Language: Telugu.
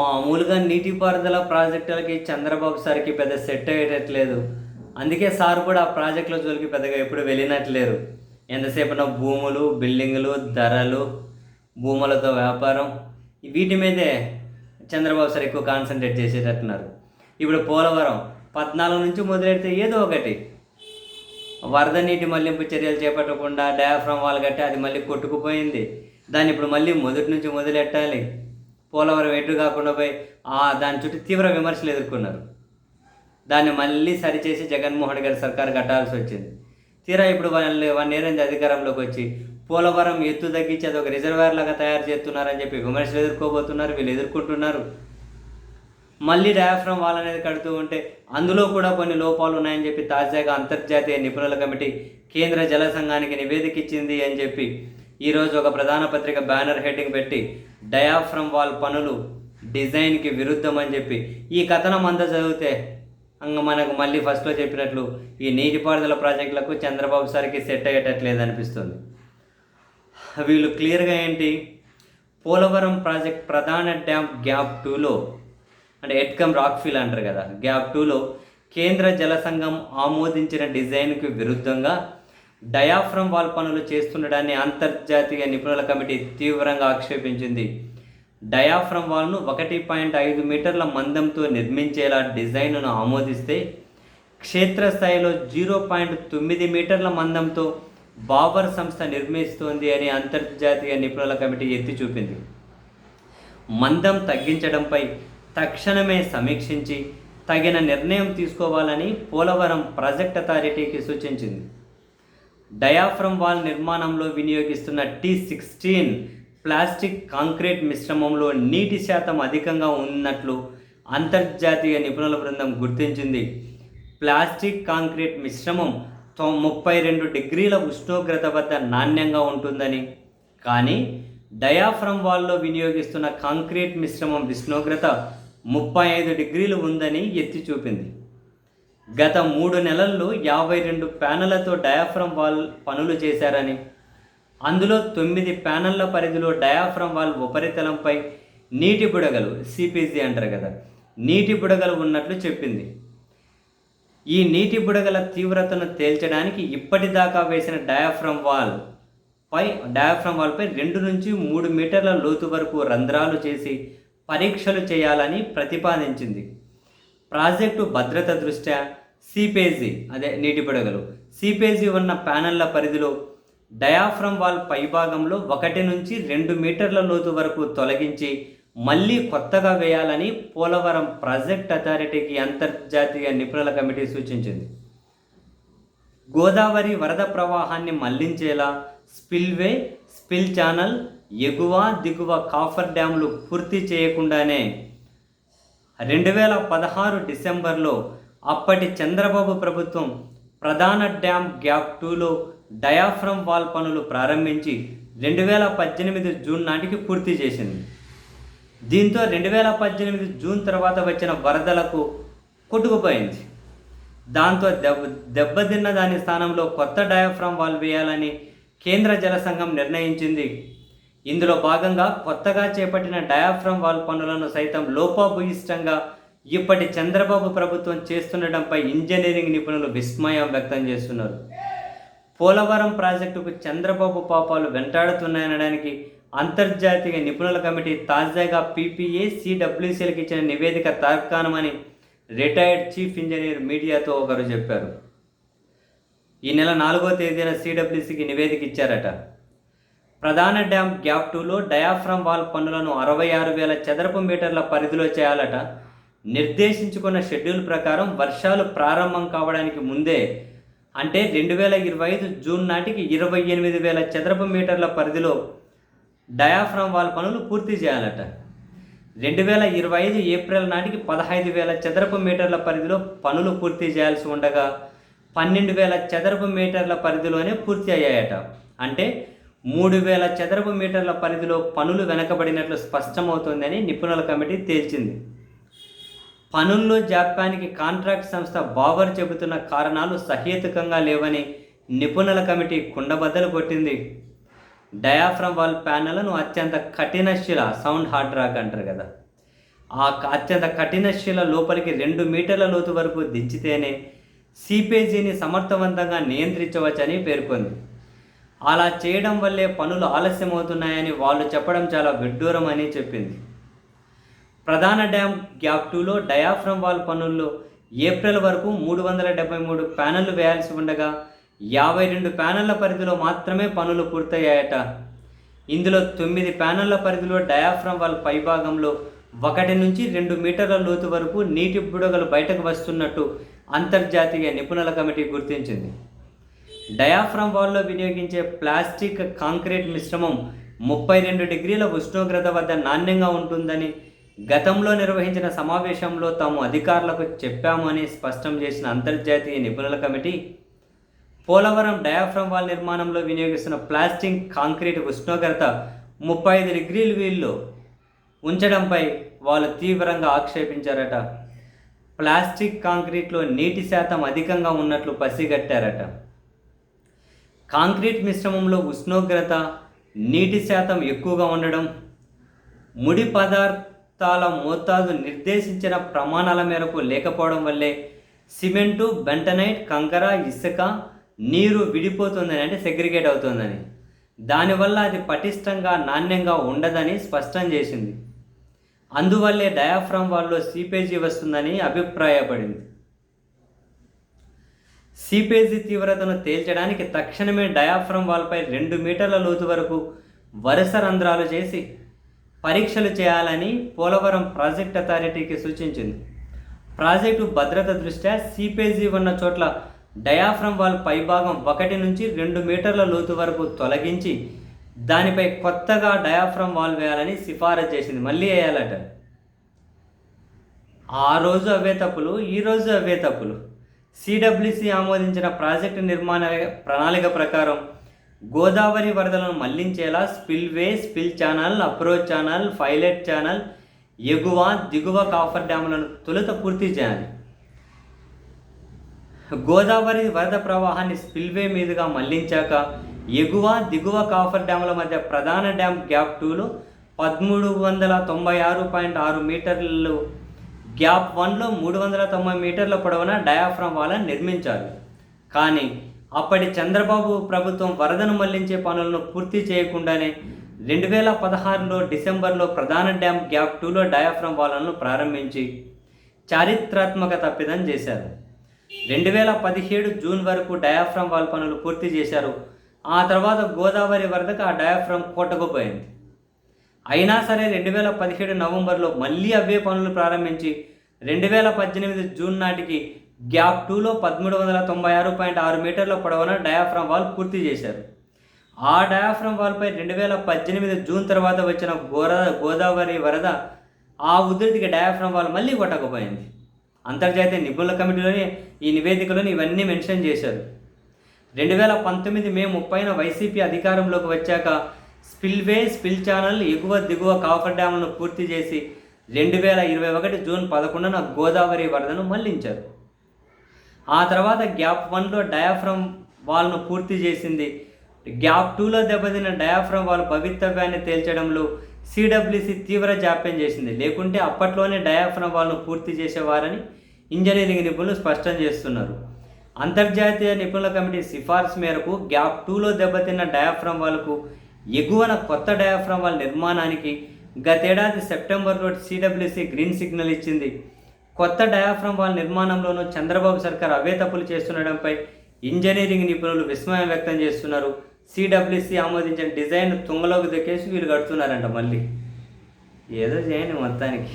మామూలుగా నీటిపారుదల ప్రాజెక్టులకి చంద్రబాబు సార్కి పెద్ద సెట్ అయ్యేటట్లేదు. అందుకే సార్ కూడా ఆ ప్రాజెక్టుల జోలికి పెద్దగా ఎప్పుడు వెళ్ళినట్లేరు. ఎంతసేపున భూములు బిల్డింగులు ధరలు భూములతో వ్యాపారం వీటి మీదే చంద్రబాబు సార్ ఎక్కువ కాన్సన్ట్రేట్ చేసేటట్టున్నారు. ఇప్పుడు పోలవరం పద్నాలుగు నుంచి మొదలెడితే ఏదో ఒకటి. వరద నీటి మళ్ళింపు చర్యలు చేపట్టకుండా డయాఫ్రమ్ వాళ్ళు కట్టి అది మళ్ళీ కొట్టుకుపోయింది. దాన్ని ఇప్పుడు మళ్ళీ మొదటి నుంచి మొదలెట్టాలి. పోలవరం ఎటు కాకుండా పోయి ఆ దాని చుట్టూ తీవ్ర విమర్శలు ఎదుర్కొన్నారు. దాన్ని మళ్ళీ సరిచేసి జగన్మోహన్ గారి సర్కారు కట్టాల్సి వచ్చింది. తీరా ఇప్పుడు వాళ్ళు వన్ ఇయర్ అయింది అధికారంలోకి వచ్చి పోలవరం ఎత్తు తగ్గించి అది ఒక రిజర్వాయర్ లాగా తయారు చేస్తున్నారని చెప్పి విమర్శలు ఎదుర్కోబోతున్నారు వీళ్ళు ఎదుర్కొంటున్నారు. మళ్ళీ డయాఫ్రమ్ వాల్ అనేది కడుతూ ఉంటే అందులో కూడా కొన్ని లోపాలు ఉన్నాయని చెప్పి తాజాగా అంతర్జాతీయ నిపుణుల కమిటీ కేంద్ర జల సంఘానికి నివేదిక ఇచ్చింది అని చెప్పి ఈరోజు ఒక ప్రధాన పత్రిక బ్యానర్ హెడ్డింగ్ పెట్టి డయాఫ్రమ్ వాల్ పనులు డిజైన్కి విరుద్ధం అని చెప్పి ఈ కథనం అంతా చదివితే అంగ మనకు మళ్ళీ ఫస్ట్లో చెప్పినట్లు ఈ నీటిపారుదల ప్రాజెక్టులకు చంద్రబాబు సార్కి సెట్ అయ్యేటట్లేదు అనిపిస్తుంది. వీళ్ళు క్లియర్గా ఏంటి? పోలవరం ప్రాజెక్ట్ ప్రధాన డ్యామ్ గ్యాప్ టూలో అంటే ఎట్కమ్ రాక్ ఫీల్ అంటారు కదా గ్యాప్ టూలో కేంద్ర జల సంఘం ఆమోదించిన డిజైన్కు విరుద్ధంగా డయాఫ్రమ్ వాల్ పనులు చేస్తుండడాన్ని అంతర్జాతీయ నిపుణుల కమిటీ తీవ్రంగా ఆక్షేపించింది. డయాఫ్రమ్ వాల్ను ఒకటి పాయింట్ ఐదు మీటర్ల మందంతో నిర్మించేలా డిజైన్ను ఆమోదిస్తే క్షేత్రస్థాయిలో జీరో పాయింట్ తొమ్మిది మీటర్ల మందంతో బాబర్ సంస్థ నిర్మిస్తోంది అని అంతర్జాతీయ నిపుణుల కమిటీ ఎత్తి చూపింది. మందం తగ్గించడంపై తక్షణమే సమీక్షించి తగిన నిర్ణయం తీసుకోవాలని పోలవరం ప్రాజెక్ట్ అథారిటీకి సూచించింది. డయాఫ్రమ్ వాల్ నిర్మాణంలో వినియోగిస్తున్న టీ సిక్స్టీన్ ప్లాస్టిక్ కాంక్రీట్ మిశ్రమంలో నీటి శాతం అధికంగా ఉన్నట్లు అంతర్జాతీయ నిపుణుల బృందం గుర్తించింది. ప్లాస్టిక్ కాంక్రీట్ మిశ్రమం తొ ముప్పై రెండు డిగ్రీల ఉష్ణోగ్రత వద్ద నాణ్యంగా ఉంటుందని. కానీ డయాఫ్రమ్ వాల్లో వినియోగిస్తున్న కాంక్రీట్ మిశ్రమం ఉష్ణోగ్రత ముప్పై ఐదు డిగ్రీలు ఉందని ఎత్తి చూపింది. గత మూడు నెలల్లో యాభై రెండు ప్యానెళ్ళతో డయాఫ్రమ్ వాల్ పనులు చేశారని అందులో తొమ్మిది ప్యానెళ్ళ పరిధిలో డయాఫ్రమ్ వాల్ ఉపరితలంపై నీటి బుడగలు సిపిజి అంటారు కదా నీటి బుడగలు ఉన్నట్లు చెప్పింది. ఈ నీటి బుడగల తీవ్రతను తేల్చడానికి ఇప్పటిదాకా వేసిన డయాఫ్రమ్ వాల్ పై డయాఫ్రమ్ వాల్పై రెండు నుంచి మూడు మీటర్ల లోతు వరకు రంధ్రాలు చేసి పరీక్షలు చేయాలని ప్రతిపాదించింది. ప్రాజెక్టు భద్రత దృష్ట్యా సీపేజీ అదే నీటి పడగలు. సీపేజీ ఉన్న ప్యానెళ్ళ పరిధిలో డయాఫ్రమ్ వాల్ పైభాగంలో ఒకటి నుంచి రెండు మీటర్ల లోతు వరకు తొలగించి మళ్ళీ కొత్తగా వేయాలని పోలవరం ప్రాజెక్ట్ అథారిటీకి అంతర్జాతీయ నిపుణుల కమిటీ సూచించింది. గోదావరి వరద ప్రవాహాన్ని మళ్ళించేలా స్పిల్వే స్పిల్ ఛానల్ ఎగువ దిగువ కాఫర్ డ్యాములు పూర్తి చేయకుండానే రెండు వేల పదహారు డిసెంబర్లో అప్పటి చంద్రబాబు ప్రభుత్వం ప్రధాన డ్యామ్ గ్యాప్ టూలో డయాఫ్రమ్ వాల్ పనులు ప్రారంభించి రెండు వేల పద్దెనిమిది జూన్ నాటికి పూర్తి చేసింది. దీంతో రెండు వేల పద్దెనిమిది జూన్ తర్వాత వచ్చిన వరదలకు కొట్టుకుపోయింది. దాంతో దెబ్బ దెబ్బతిన్న దాని స్థానంలో కొత్త డయాఫ్రమ్ వాల్ వేయాలని కేంద్ర జల సంఘం నిర్ణయించింది. ఇందులో భాగంగా కొత్తగా చేపట్టిన డయాఫ్రమ్ వాల్ పనులను సైతం లోపభూయిష్టంగా ఇప్పటి చంద్రబాబు ప్రభుత్వం చేస్తుండటంపై ఇంజనీరింగ్ నిపుణులు విస్మయం వ్యక్తం చేస్తున్నారు. పోలవరం ప్రాజెక్టుకు చంద్రబాబు పాపాలు వెంటాడుతున్నాయనడానికి అంతర్జాతీయ నిపుణుల కమిటీ తాజాగా పీపీఏ సిడబ్ల్యూసీలకు ఇచ్చిన నివేదిక తార్కాణమని రిటైర్డ్ చీఫ్ ఇంజనీర్ మీడియాతో ఒకరు చెప్పారు. ఈ నెల నాలుగో తేదీన సిడబ్ల్యూసీకి నివేదిక ఇచ్చారట. ప్రధాన డ్యామ్ గ్యాప్ టూలో డయాఫ్రమ్ వాల్ పనులను అరవై ఆరు వేల చదరపు మీటర్ల పరిధిలో చేయాలట. నిర్దేశించుకున్న షెడ్యూల్ ప్రకారం వర్షాలు ప్రారంభం కావడానికి ముందే అంటే రెండు వేల ఇరవై ఐదు జూన్ నాటికి ఇరవై ఎనిమిది వేల చదరపు మీటర్ల పరిధిలో డయాఫ్రమ్ వాల్ పనులు పూర్తి చేయాలట. రెండు వేల ఇరవై ఐదు ఏప్రిల్ నాటికి పదహైదు వేల చదరపు మీటర్ల పరిధిలో పనులు పూర్తి చేయాల్సి ఉండగా పన్నెండు వేల చదరపు మీటర్ల పరిధిలోనే పూర్తి అయ్యాయట. అంటే మూడు వేల చదరపు మీటర్ల పరిధిలో పనులు వెనకబడినట్లు స్పష్టమవుతోందని నిపుణుల కమిటీ తేల్చింది. పనుల్లో జాప్యానికి కాంట్రాక్ట్ సంస్థ బాబర్ చెబుతున్న కారణాలు సహేతుకంగా లేవని నిపుణుల కమిటీ కుండబద్దలు కొట్టింది. డయాఫ్రమ్ వాల్ ప్యానెల్ను అత్యంత కఠిన శిల సౌండ్ హార్డ్ రాక్ అంటారు కదా. ఆ అత్యంత కఠిన శిల లోపలికి రెండు మీటర్ల లోతు వరకు దించితేనే సిపేజీని సమర్థవంతంగా నియంత్రించవచ్చని పేర్కొంది. అలా చేయడం వల్లే పనులు ఆలస్యమవుతున్నాయని వాళ్ళు చెప్పడం చాలా విడ్డూరం అని చెప్పింది. ప్రధాన డ్యామ్ గ్యాప్ టూలో డయాఫ్రమ్ వాల్ పనుల్లో ఏప్రిల్ వరకు మూడు వందల డెబ్బై మూడు ప్యానెళ్ళు వేయాల్సి ఉండగా యాభై రెండు ప్యానెళ్ళ పరిధిలో మాత్రమే పనులు పూర్తయ్యాయట. ఇందులో తొమ్మిది ప్యానెళ్ళ పరిధిలో డయాఫ్రమ్ వాల్ పైభాగంలో ఒకటి నుంచి రెండు మీటర్ల లోతు వరకు నీటి బుడగలు బయటకు వస్తున్నట్టు అంతర్జాతీయ నిపుణుల కమిటీ గుర్తించింది. డయాఫ్రమ్ వాల్లో వినియోగించే ప్లాస్టిక్ కాంక్రీట్ మిశ్రమం ముప్పై రెండు డిగ్రీల ఉష్ణోగ్రత వద్ద నాణ్యంగా ఉంటుందని గతంలో నిర్వహించిన సమావేశంలో తాము అధికారులకు చెప్పామని స్పష్టం చేసిన అంతర్జాతీయ నిపుణుల కమిటీ పోలవరం డయాఫ్రమ్ వాల్ నిర్మాణంలో వినియోగిస్తున్న ప్లాస్టిక్ కాంక్రీట్ ఉష్ణోగ్రత ముప్పై ఐదు డిగ్రీల వీల్లో ఉంచడంపై వాళ్ళు తీవ్రంగా ఆక్షేపించారట. ప్లాస్టిక్ కాంక్రీట్లో నీటి శాతం అధికంగా ఉన్నట్లు పసిగట్టారట. కాంక్రీట్ మిశ్రమంలో ఉష్ణోగ్రత నీటి శాతం ఎక్కువగా ఉండడం ముడి పదార్థాల మోతాదు నిర్దేశించిన ప్రమాణాల మేరకు లేకపోవడం వల్లే సిమెంటు బెంటనైట్ కంకర ఇసుక నీరు విడిపోతుందని అంటే సెగ్రిగేట్ అవుతుందని. దానివల్ల అది పటిష్టంగా నాణ్యంగా ఉండదని స్పష్టం చేసింది. అందువల్లే డయాఫ్రామ్ వాల్లో సీపేజీ వస్తుందని అభిప్రాయపడింది. సీపేజీ తీవ్రతను తేల్చడానికి తక్షణమే డయాఫ్రమ్ వాల్పై రెండు మీటర్ల లోతు వరకు వరుస రంధ్రాలు చేసి పరీక్షలు చేయాలని పోలవరం ప్రాజెక్ట్ అథారిటీకి సూచించింది. ప్రాజెక్టు భద్రత దృష్ట్యా సీపేజీ ఉన్న చోట్ల డయాఫ్రమ్ వాల్ పైభాగం ఒకటి నుంచి రెండు మీటర్ల లోతు వరకు తొలగించి దానిపై కొత్తగా డయాఫ్రమ్ వాల్ వేయాలని సిఫారసు చేసింది. మళ్ళీ వేయాలట. ఆ రోజు అవే తప్పులు ఈ రోజు అవే తప్పులు. సిడబ్ల్యూసి ఆమోదించిన ప్రాజెక్టు నిర్మాణ ప్రణాళిక ప్రకారం గోదావరి వరదలను మళ్ళించేలా spillway spill channel approach channel pilot channel ఎగువ దిగువ కాఫర్ డ్యాములను తొలుత పూర్తి చేయాలి. గోదావరి వరద ప్రవాహాన్ని స్పిల్వే మీదుగా మళ్ళించాక ఎగువ దిగువ కాఫర్ డ్యాముల మధ్య ప్రధాన డ్యామ్ గ్యాప్ టూలో పదమూడు వందల తొంభై ఆరు పాయింట్ ఆరు మీటర్లు గ్యాప్ వన్లో మూడు వందల తొంభై మీటర్ల పొడవున డయాఫ్రమ్ వాళ్ళని నిర్మించాలి కానీ అప్పటి చంద్రబాబు ప్రభుత్వం వరదను మళ్ళించే పనులను పూర్తి చేయకుండానే రెండు వేల పదహారులో డిసెంబర్లో ప్రధాన డ్యామ్ గ్యాప్ టూలో డయాఫ్రమ్ వాలను ప్రారంభించి చారిత్రాత్మక తప్పిదం చేశారు. రెండు వేల పదిహేడు జూన్ వరకు డయాఫ్రమ్ వాల్ పనులు పూర్తి చేశారు. ఆ తర్వాత గోదావరి వరదకు ఆ డయాఫ్రమ్ కొట్టకపోయింది అయినా సరే రెండు వేల పదిహేడు నవంబర్లో మళ్ళీ అవే పనులు ప్రారంభించి రెండు వేల పద్దెనిమిది జూన్ నాటికి గ్యాప్ టూలో పదమూడు వందల తొంభై ఆరు పాయింట్ ఆరు మీటర్ల పొడవున డయాఫ్రమ్ వాల్ పూర్తి చేశారు. ఆ డయాఫ్రమ్ వాల్పై రెండు వేల పద్దెనిమిది జూన్ తర్వాత వచ్చిన గోర గోదావరి వరద ఆ ఉధృతికి డయాఫ్రమ్ వాల్ మళ్ళీ కొట్టకపోయింది. అంతర్జాతీయ నిపుణుల కమిటీలోని ఈ నివేదికలోని ఇవన్నీ మెన్షన్ చేశారు. రెండు వేల పంతొమ్మిది మే ముప్పైన వైసీపీ అధికారంలోకి వచ్చాక స్పిల్వే స్పిల్ ఛానల్ ఎగువ దిగువ కాఫర్ డ్యాములను పూర్తి చేసి రెండు వేల ఇరవై ఒకటి జూన్ పదకొండున గోదావరి వరదను మళ్ళించారు. ఆ తర్వాత గ్యాప్ వన్లో డయాఫ్రమ్ వాల్ను పూర్తి చేసింది. గ్యాప్ టూలో దెబ్బతిన్న డయాఫ్రమ్ వాళ్ళ భవితవ్యాన్ని తేల్చడంలో సిడబ్ల్యూసి తీవ్ర జాప్యం చేసింది. లేకుంటే అప్పట్లోనే డయాఫ్రమ్ వాళ్ళను పూర్తి చేసేవారని ఇంజనీరింగ్ నిపుణులు స్పష్టం చేస్తున్నారు. అంతర్జాతీయ నిపుణుల కమిటీ సిఫార్సు మేరకు గ్యాప్ టూలో దెబ్బతిన్న డయాఫ్రమ్ వాళ్ళకు ఎగువన కొత్త డయాఫ్రమ్ వాళ్ళ నిర్మాణానికి గతేడాది సెప్టెంబర్లో సిడబ్ల్యూసి గ్రీన్ సిగ్నల్ ఇచ్చింది. కొత్త డయాఫ్రమ్ వాల్ నిర్మాణంలోనూ చంద్రబాబు సర్కార్ అవే తప్పులు చేస్తుండడంపై ఇంజనీరింగ్ నిపుణులు విస్మయం వ్యక్తం చేస్తున్నారు. సిడబ్ల్యూసి ఆమోదించిన డిజైన్ తుంగలోకి దొక్కేసి వీళ్ళు కడుతున్నారంట మళ్ళీ. ఏదో చేయండి మొత్తానికి.